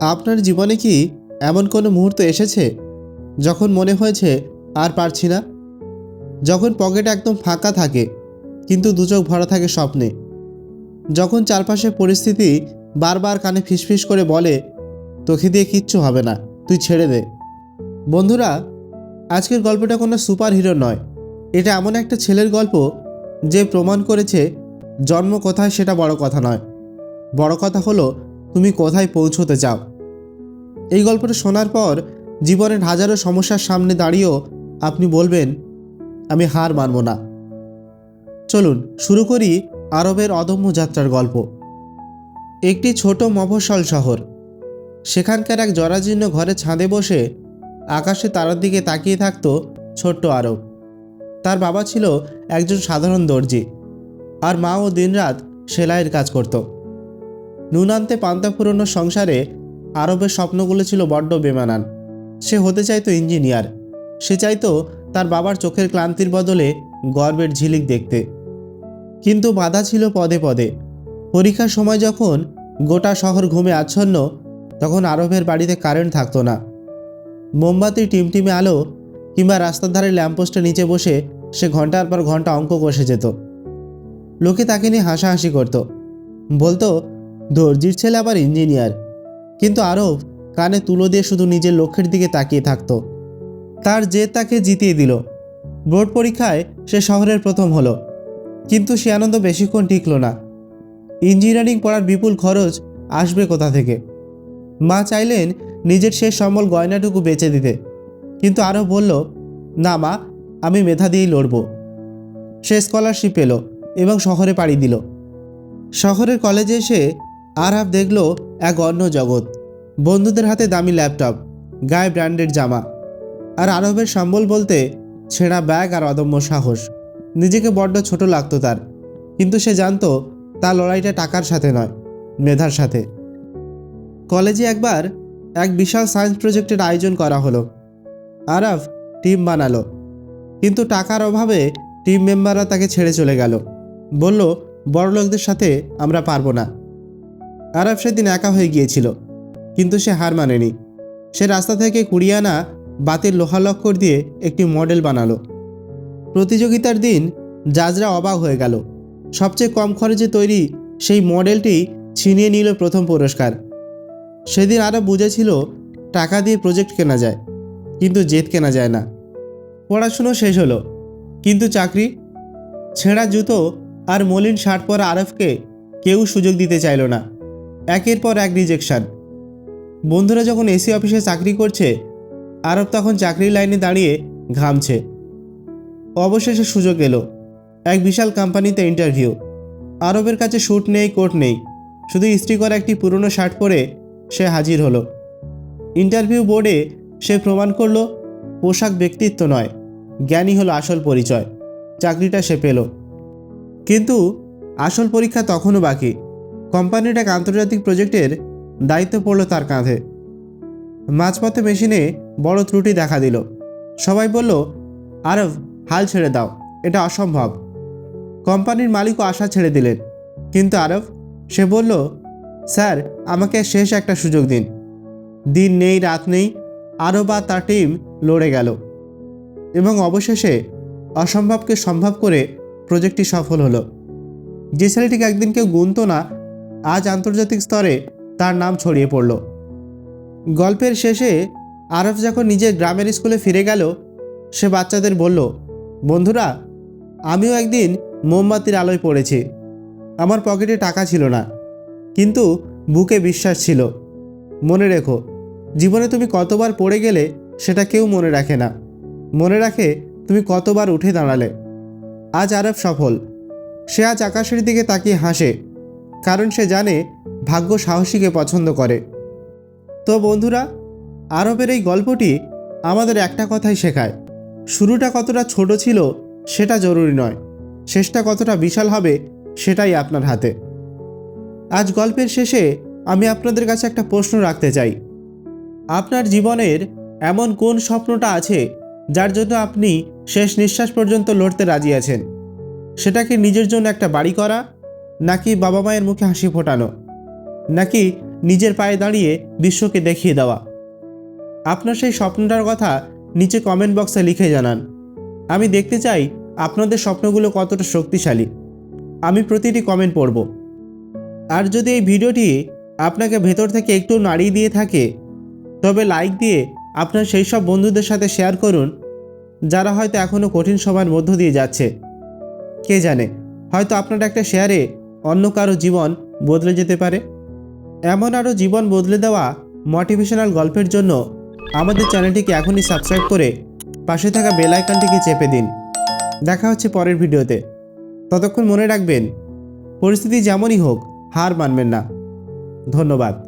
আপনার জীবনে কি এমন কোনো মুহূর্ত এসেছে যখন মনে হয়েছে আর পারছি না? যখন পকেট একদম ফাঁকা থাকে, কিন্তু দুচোখ ভরা থাকে স্বপ্নে। যখন চারপাশে পরিস্থিতি বারবার কানে ফিসফিস করে বলে, তোকে দিয়ে কিচ্ছু হবে না, তুই ছেড়ে দে। বন্ধুরা, আজকের গল্পটা কোনো সুপার হিরো নয়। এটা এমন একটা ছেলের গল্প যে প্রমাণ করেছে জন্ম কোথায় সেটা বড় কথা নয়। বড় কথা হলো তুমি কোথায় পৌঁছতে চাও? এই গল্পটা শোনার পর জীবনের হাজারো সমস্যার সামনে দাঁড়িয়েও আপনি বলবেন, আমি হার মানব না। চলুন, শুরু করি আরবের অদম্য যাত্রার গল্প। একটি ছোট মফস্বল শহর। সেখানকার এক জরাজীর্ণ ঘরে ছাদে বসে আকাশে তারার দিকে তাকিয়ে থাকত ছোট্ট আরব। তার বাবা ছিল একজন সাধারণ দর্জি। আর মাও দিনরাত সেলাইয়ের কাজ করত। নুনান্তে পান্তা পুরনো সংসারে আরবের স্বপ্নগুলো ছিল বড্ড বেমানান। সে হতে চাইতো ইঞ্জিনিয়ার। সে চাইতো তার বাবার চোখের ক্লান্তির বদলে গর্বের ঝিলিক দেখতে। কিন্তু বাধা ছিল পদে পদে। পরীক্ষার সময় যখন গোটা শহর ঘুমে আচ্ছন্ন, তখন আরবের বাড়িতে কারেন্ট থাকতো না। মোমবাতি, টিমটিমে আলো কিংবা রাস্তার ধারে ল্যাম্পোস্টের নিচে বসে সে ঘণ্টার পর ঘণ্টা অঙ্ক কষে যেত। লোকে তাকে নিয়ে হাসাহাসি করত। বলতো দর্জির ছেলে আবার ইঞ্জিনিয়ার। কিন্তু আরব কানে তুলো দিয়ে শুধু নিজের লক্ষ্যের দিকে তাকিয়ে থাকতো। তার জেদ তাকে জিতিয়ে দিল। বোর্ড পরীক্ষায় সে শহরের প্রথম হলো। কিন্তু সে আনন্দ বেশিক্ষণ টিকল না। ইঞ্জিনিয়ারিং পড়ার বিপুল খরচ আসবে কোথা থেকে? মা চাইলেন নিজের শেষ সম্বল গয়নাটুকু বেচে দিতে। কিন্তু আরও বলল, না মা, আমি মেধা দিয়েই লড়ব। সে স্কলারশিপ পেল এবং শহরে পাড়ি দিল। শহরের কলেজে এসে আরহাব দেখল এক অন্য জগৎ। বন্ধুদের হাতে দামি ল্যাপটপ গায়ে ব্র্যান্ডের জামা আর আরবের সম্বল বলতে ছেঁড়া ব্যাগ আর অদম্য সাহস। নিজেকে বড্ড ছোট লাগতো তার, কিন্তু সে জানতো তার লড়াইটা টাকার সাথে নয়, মেধার সাথে। কলেজে একবার এক বিশাল সায়েন্স প্রজেক্টের আয়োজন করা হলো। আরব টিম বানালো, কিন্তু টাকার অভাবে টিম মেম্বাররা তাকে ছেড়ে চলে গেল। বলল বড় লোকদের সাথে আমরা পারব না। আরব সেদিন একা হয়ে গিয়েছিল, কিন্তু সে হার মানেনি। সে রাস্তা থেকে কুড়িয়ে আনা বাতির লোহালক্কর দিয়ে একটি মডেল বানালো। প্রতিযোগিতার দিন জাজরা অবাক হয়ে গেল। সবচেয়ে কম খরচে তৈরি সেই মডেলটি ছিনিয়ে নিল প্রথম পুরস্কার। সেদিন আরও বুঝেছিল টাকা দিয়ে প্রজেক্ট কেনা যায়, কিন্তু জেদ কেনা যায় না। পড়াশুনো শেষ হলো, কিন্তু চাকরি, ছেঁড়া জুতো আর মলিন শার্ট পরা আরফকে কেউ সুযোগ দিতে চাইল না। একের পর এক রিজেকশন বন্ধুরা যখন এসি অফিসে চাকরি করছে, আরব তখন চাকরির লাইনে দাঁড়িয়ে ঘামছে। অবশেষে সুযোগ এলো, এক বিশাল কোম্পানিতে ইন্টারভিউ আরবের কাছে শ্যুট নেই কোট নেই। শুধু ইস্ত্রি করা একটি পুরনো শার্ট পরে সে হাজির হলো। ইন্টারভিউ বোর্ডে সে প্রমাণ করল, পোশাক ব্যক্তিত্ব নয়, জ্ঞানী হলো আসল পরিচয়, চাকরিটা সে পেল। কিন্তু আসল পরীক্ষা তখনও বাকি। কোম্পানির এক আন্তর্জাতিক প্রজেক্টের দায়িত্ব পড়ল তার কাঁধে। মাঝপথে মেশিনে বড় ত্রুটি দেখা দিল। সবাই বলল, আরব, হাল ছেড়ে দাও, এটা অসম্ভব। কোম্পানির মালিকও আশা ছেড়ে দিলেন। কিন্তু আরব, সে বলল, স্যার, আমাকে শেষ একটা সুযোগ দিন। দিন নেই, রাত নেই, আরও বা তার টিম লড়ে গেল। এবং অবশেষে অসম্ভবকে সম্ভব করে প্রজেক্টটি সফল হলো। যে ছেলেটিকে একদিন কেউ গুনতো না আজ আন্তর্জাতিক স্তরে তার নাম ছড়িয়ে পড়ল। গল্পের শেষে আরফ যখন নিজের গ্রামের স্কুলে ফিরে গেল, সে বাচ্চাদের বলল, বন্ধুরা, আমিও একদিন মোমবাতির আলোয় পড়েছি। আমার পকেটে টাকা ছিল না, কিন্তু বুকে বিশ্বাস ছিল। মনে রেখো, জীবনে তুমি কতবার পড়ে গেলে সেটা কেউ মনে রাখে না। মনে রাখে তুমি কতবার উঠে দাঁড়ালে। আজ আরব সফল। সে আজ আকাশের দিকে তাকিয়ে হাসে। কারণ সে জানে ভাগ্য সাহসীকে পছন্দ করে। তো বন্ধুরা, আরবের এই গল্পটি আমাদের একটা কথাই শেখায়। শুরুটা কতটা ছোট ছিল সেটা জরুরি নয়। শেষটা কতটা বিশাল হবে সেটাই আপনার হাতে। আজ গল্পের শেষে আমি আপনাদের কাছে একটা প্রশ্ন রাখতে চাই। আপনার জীবনের এমন কোন স্বপ্নটা আছে যার জন্য আপনি শেষ নিঃশ্বাস পর্যন্ত লড়তে রাজি আছেন? সেটাকে নিজের জন্য একটা বাড়ি করা নাকি বাবা মায়ের মুখে হাসি ফোটানো? নাকি নিজের পায়ে দাঁড়িয়ে বিশ্বকে দেখিয়ে দেওয়া? আপনার সেই স্বপ্নটার কথা নিচে কমেন্ট বক্সে লিখে জানান। আমি দেখতে চাই আপনাদের স্বপ্নগুলো কতটা শক্তিশালী। আমি প্রতিটি কমেন্ট পড়ব। আর যদি এই ভিডিওটি আপনাকে ভেতর থেকে একটু নাড়িয়ে দিয়ে থাকে, তবে লাইক দিয়ে আপনার সেই সব বন্ধুদের সাথে শেয়ার করুন, যারা হয়তো এখনও কঠিন সময়ের মধ্য দিয়ে যাচ্ছে। কে জানে? হয়তো আপনার একটা শেয়ারে অন্য কারও জীবন বদলে যেতে পারে? এমন আরও জীবন বদলে দেওয়া মোটিভেশনাল গল্পের জন্য আমাদের চ্যানেলটিকে এখনই সাবস্ক্রাইব করে পাশে থাকা বেল আইকনটিকে চেপে দিন। দেখা হচ্ছে পরের ভিডিওতে। ততক্ষণ মনে রাখবেন, পরিস্থিতি যেমনই হোক, হার মানবেন না। ধন্যবাদ।